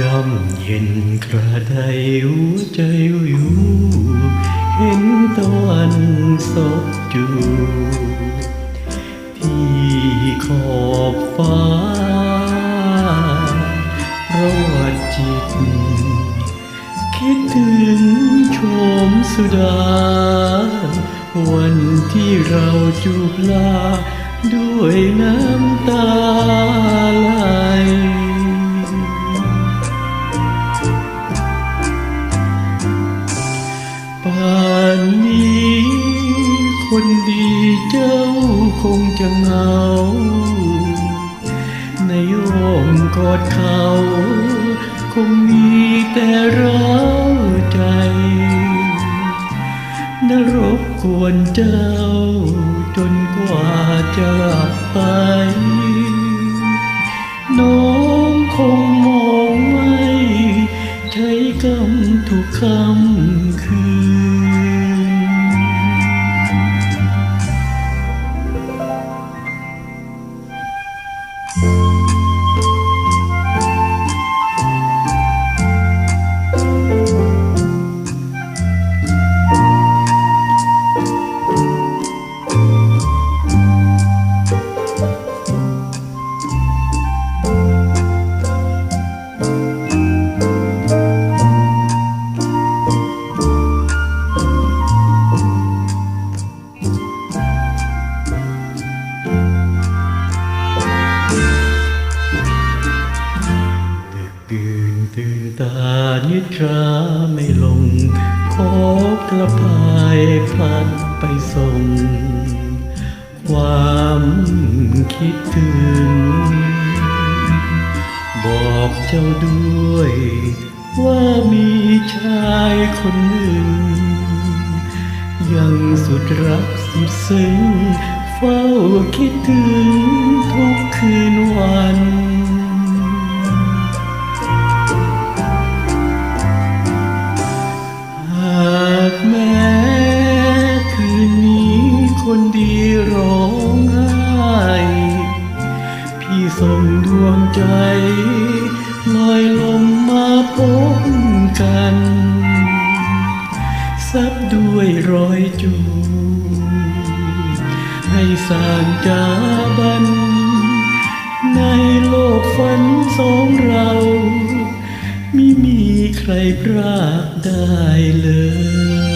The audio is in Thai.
ยำเย็นกระไดหัวใจอยู่ เห็นตะวันสบจูที่ขอบฟ้ารอดจิต คิดถึงชมสุดา วันที่เราจูบลา ด้วยน้ำตาไหล คนดีเจ้าคงจะเหงา ในอ้อมกอดเขา คงมีแต่เราวใจ นรบกวนเจ้า จนกว่าจะหลับไปน้องคงมองไม่ ใช้กรรมทุกคำคืน ตื่นตานิทราไม่ลงขอกระพายพลัดไปส่ง ความคิดถึง บอกเจ้าด้วย ว่ามีชายคนหนึ่ง ยังสุดรักสุดซึ้ง เฝ้าคิดถึงทุกคืนวัน ส่งดวงใจ ลอยลมมาพบกันซับด้วยรอยจูให้สางจาบัน ในโลกฝันสองเราไม่มีใครพรากได้เลย